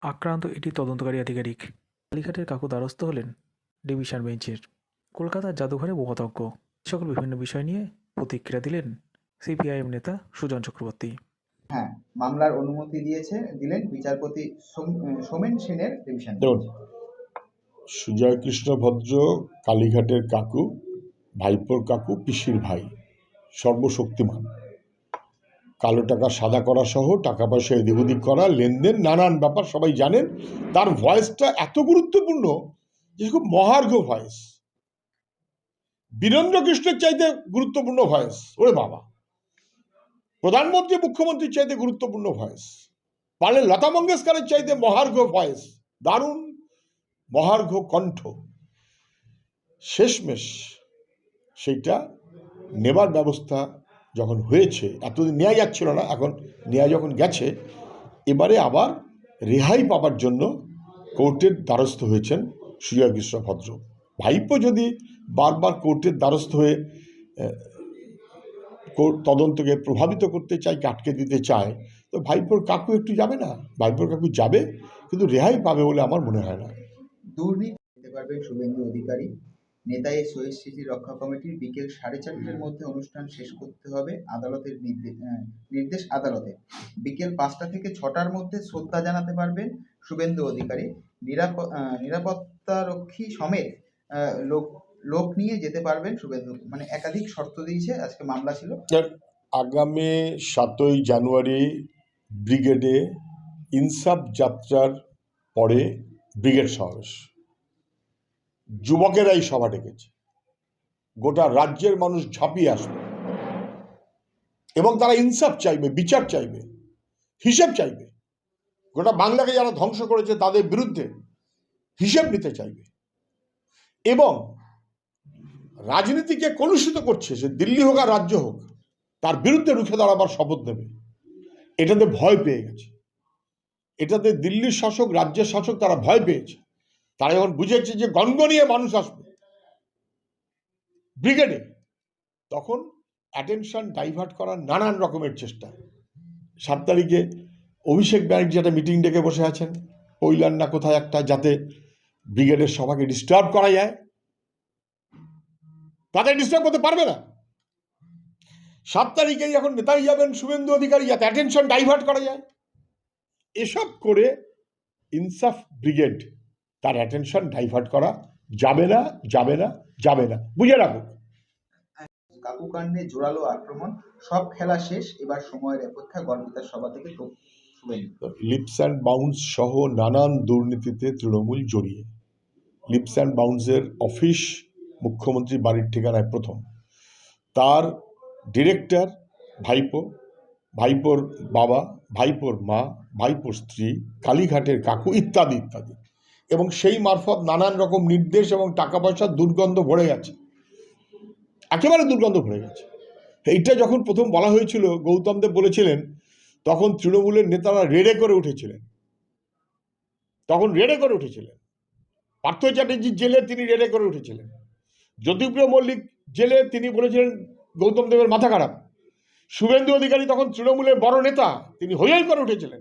আক্রান্ত এটি তদন্তকারী আধিকারিক কালীঘাটের কাকু দ্বারস্থ হলেন ডিভিশন বেঞ্চের। কলকাতার জাদুঘরে বোমাতজ্ঞ সকল বিভিন্ন বিষয় নিয়ে প্রতিক্রিয়া দিলেন সিপিআইএম নেতা সুজন চক্রবর্তী। হ্যাঁ মামলার অনুমতি দিয়েছে দিলেন বিচারপতি সোম- সোমেন সেনের ডিভিশন সুজয় কৃষ্ণ ভদ্র কালীঘাটের কাকু ভাইপোর কাকু পিসির ভাই সর্বশক্তিমান। কালো টাকা সাদা করা সহ টাকা পয়সা এদিক ওদিক করা, লেনদেন নানান ব্যাপার, সবাই জানেন। তার ভয়েসটা এত গুরুত্বপূর্ণ যে খুব মহার্ঘ ভয়েস। বীরেন্দ্র কৃষ্ণের চাইতে গুরুত্বপূর্ণ ভয়েস, ওরে বাবা। প্রধানমন্ত্রী, মুখ্যমন্ত্রীর চাইতে গুরুত্বপূর্ণ ভয়েস। পারলে লতা মঙ্গেশকরের চাইতে মহার্ঘ ভয়েস। দারুণ মহার্ঘ কণ্ঠ। শেষমেশ সেইটা নেবার ব্যবস্থা যখন হয়েছে, এতদিন নেওয়া যাচ্ছিল না, এখন নেওয়া যখন গেছে, এবারে আবার রেহাই পাবার জন্য কোর্টের দ্বারস্থ হয়েছেন সুজয় ভদ্র। ভাইপো যদি বারবার কোর্টের দ্বারস্থ হয়ে তদন্তকে প্রভাবিত করতে চায়, কি আটকে দিতে চায়, তো ভাইপোর কাকু একটু যাবে না? ভাইপোর কাকু যাবে, কিন্তু রেহাই পাবে বলে আমার মনে হয় না। দুর্নীতি দিতে পারবেন শুভেন্দু অধিকারী। নেতাই শহীদ স্মৃতি রক্ষা কমিটির বিকেল সাড়ে চারটের মধ্যে অনুষ্ঠান শেষ করতে হবে আদালতের নির্দেশ আদালতে। বিকেল পাঁচটা থেকে ছটার মধ্যে শ্রদ্ধা জানাতে পারবেন শুভেন্দু অধিকারী। নিরাপত্তারক্ষী সমেত লোক লোক নিয়ে যেতে পারবেন শুভেন্দু। মানে একাধিক শর্ত দিয়েছে আজকে মামলা ছিল। আগামী সাতই জানুয়ারি ব্রিগেডে ইনসাফ যাত্রার পরে ব্রিগেড সমাবেশ। যুবকেরাই সভা ডেকেছে। গোটা রাজ্যের মানুষ ঝাঁপিয়ে আসবে। এবং তারা ইনসাফ চাইবে, বিচার চাইবে, হিসেব চাইবে। গোটা বাংলাকে যারা ধ্বংস করেছে তাদের বিরুদ্ধে হিসেব নিতে চাইবে। এবং রাজনীতিকে কলুষিত করছে, সে দিল্লি হোক আর রাজ্য হোক, তার বিরুদ্ধে রুখে দাঁড়াবার শপথ নেবে। এটাতে ভয় পেয়ে গেছে। এটাতে দিল্লির শাসক, রাজ্যের শাসক তারা ভয় পেয়েছে। তারা যখন বুঝেছে যে গনগনিয়ে মানুষ আসবে, ব্রিগেডে, তখন অ্যাটেনশন ডাইভার্ট করার নানান রকমের চেষ্টা। সাত তারিখে অভিষেক ব্যানার্জি একটা মিটিং ডেকে বসে আছেন কইলার না কোথায় একটা যাতে ব্রিগেডের সভাকে ডিস্টার্ব করা যায়। তাদের ডিস্টার্ব করতে পারবে না। সাত তারিখে যখন নেতাই যাবেন, শুভেন্দু অধিকারী, যাতে অ্যাটেনশন ডাইভার্ট করা যায়। এসব করে ইনসাফ ব্রিগেড তার অ্যাটেনশন ডাইভার্ট করা যাবে না যাবে না যাবে না। বুঝে রাখো। কাকু কাণ্ডে জোরালো আক্রমণ সব খেলা শেষ এবার সময়ের অপেক্ষা গণপিতার সভা থেকে লিপস অ্যান্ড বাউন্স সহ নানান দুর্নীতিতে তৃণমূল জড়িয়ে। লিপস অ্যান্ড বাউন্সের অফিস মুখ্যমন্ত্রী বাড়ির ঠিকানায় প্রথম। তার ডিরেক্টর ভাইপো ভাইপোর বাবা ভাইপোর মা ভাইপোর স্ত্রী কালীঘাটের কাকু ইত্যাদি ইত্যাদি। এবং সেই মারফত নানান রকম নির্দেশ এবং টাকা পয়সার দুর্গন্ধ ভরে গেছে। একেবারে দুর্গন্ধ ভরে গেছে। এইটা যখন প্রথম বলা হয়েছিল, গৌতম দেব বলেছিলেন, তখন তৃণমূলের নেতারা রেড়ে করে উঠেছিলেন। তখন রেড়ে করে উঠেছিলেন। পার্থ চ্যাটার্জির জেলে তিনি রেড়ে করে উঠেছিলেন। জ্যোতিপ্রিয় মল্লিক জেলে তিনি বলেছিলেন, গৌতম দেবের মাথা খারাপ। শুভেন্দু অধিকারী তখন তৃণমূলের বড় নেতা, তিনি হইয়াই করে উঠেছিলেন।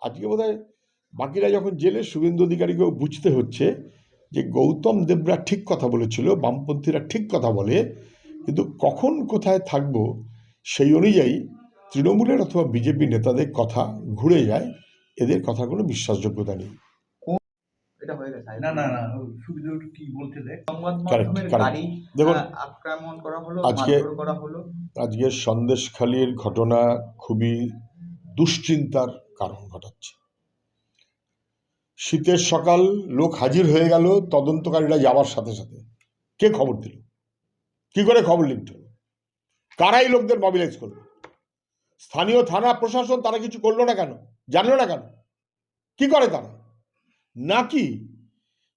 আজকে বোধ বাকিরা যখন জেলে শুভেন্দু অধিকারীকেও বুঝতে হচ্ছে যে গৌতম দেবরা ঠিক কথা বলেছিল বামপন্থীরা ঠিক কথা বলে কিন্তু কখন কোথায় থাকব সেই অনুযায়ী তৃণমূলের অথবা বিজেপি নেতাদের কথা ঘুরে যায় এদের কথা কোনো বিশ্বাসযোগ্যতা নেই। এটা না না না সুবিধা কি বলতে দেখ সংবাদ Correct, মাধ্যমের correct. গাড়ি দেখুন আহ, আক্রমণ করা হলো আজকে- মারধর আজকের সন্দেশখালির ঘটনা খুবই দুশ্চিন্তার কারণ ঘটাচ্ছে। শীতের সকাল, লোক হাজির হয়ে গেল, তদন্তকারীরা যাওয়ার সাথে সাথে। কে খবর দিল? কি করে খবর লিখত কারাই লোকদের মবিলাইজ করল? স্থানীয় থানা, প্রশাসন তারা কিছু করল না কেন? জানলো না কেন? কি করে তারা? নাকি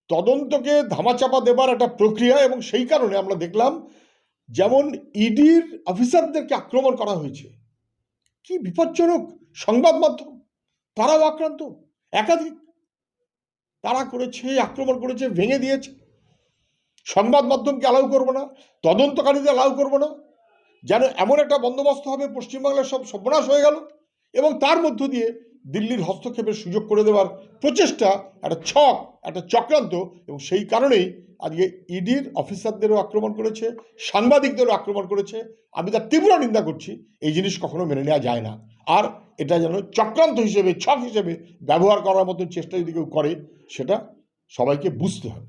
তদন্তকে ধামাচাপা দেবার একটা প্রক্রিয়া এবং সেই কারণে আমরা দেখলাম যেমন ইডির অফিসারদেরকে আক্রমণ করা হয়েছে। কি বিপজ্জনক সংবাদ মাধ্যম তারাও আক্রান্ত। একাধিক তারা করেছে, আক্রমণ করেছে, ভেঙে দিয়েছে। সংবাদ মাধ্যমকে অ্যালাউ করব না, তদন্তকারীদের অ্যালাউ করব না, যেন এমন একটা বন্দোবস্ত হবে, পশ্চিমবাংলার সব সর্বনাশ হয়ে গেল এবং তার মধ্য দিয়ে দিল্লির হস্তক্ষেপের সুযোগ করে দেওয়ার প্রচেষ্টা, একটা ছক, একটা চক্রান্ত এবং সেই কারণেই আজকে ইডির অফিসারদেরও আক্রমণ করেছে, সাংবাদিকদেরও আক্রমণ করেছে। আমি তার তীব্র নিন্দা করছি, এই জিনিস কখনো মেনে নেওয়া যায় না। আর এটা যেন চক্রান্ত হিসেবে ছক হিসেবে ব্যবহার করার মতন চেষ্টা যদি কেউ করে সেটা সবাইকে বুঝতে হবে।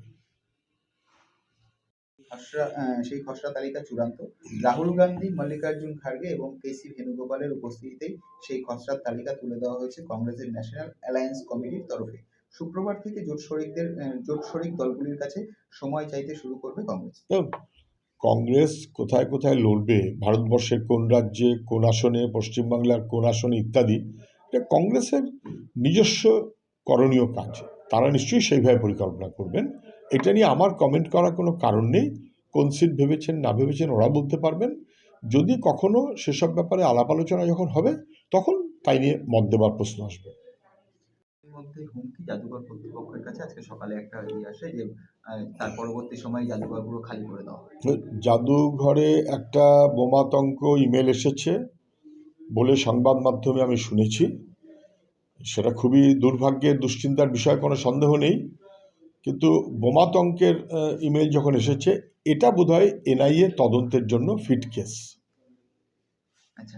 খসড়া সেই খসড়া তালিকা চূড়ান্ত। রাহুল গান্ধী মল্লিকার্জুন খার্গে এবং কেসি ভেনুগোপালের উপস্থিতিতেই সেই খসড়ার তালিকা তুলে দেওয়া হয়েছে কংগ্রেসের ন্যাশনাল অ্যালায়েন্স কমিটির তরফে। শুক্রবার থেকে জোট শরিকদের জোট শরিক দলগুলির কাছে সময় চাইতে শুরু করবে কংগ্রেস। কংগ্রেস কোথায় কোথায় লড়বে, ভারতবর্ষের কোন রাজ্যে, কোন আসনে, পশ্চিমবাংলার কোন আসনে ইত্যাদি, এটা কংগ্রেসের নিজস্ব করণীয় কাজ। তারা নিশ্চয়ই সেইভাবে পরিকল্পনা করবেন। এটা নিয়ে আমার কমেন্ট করার কোনো কারণ নেই। কোন সিট ভেবেছেন, না ভেবেছেন ওরা বলতে পারবেন। যদি কখনো সেসব ব্যাপারে আলাপ আলোচনা যখন হবে, তখন তাই নিয়ে মত দেবার প্রশ্ন আসবে। মধ্যে হুমকি জাদুঘর কর্তৃপক্ষের কাছে আজকে সকালে একটা ইয়ে আসে যে তার পরবর্তী সময়ে জাদুঘরগুলো খালি করে দেওয়া জাদুঘরে একটা বোমাতঙ্ক ইমেল এসেছে বলে সংবাদ মাধ্যমে আমি শুনেছি। সেটা খুবই দুর্ভাগ্যের দুশ্চিন্তার বিষয় কোনো সন্দেহ নেই। কিন্তু বোমাতঙ্কের ইমেল যখন এসেছে এটা বোধহয় এনআইএ তদন্তের জন্য ফিট কেস। আচ্ছা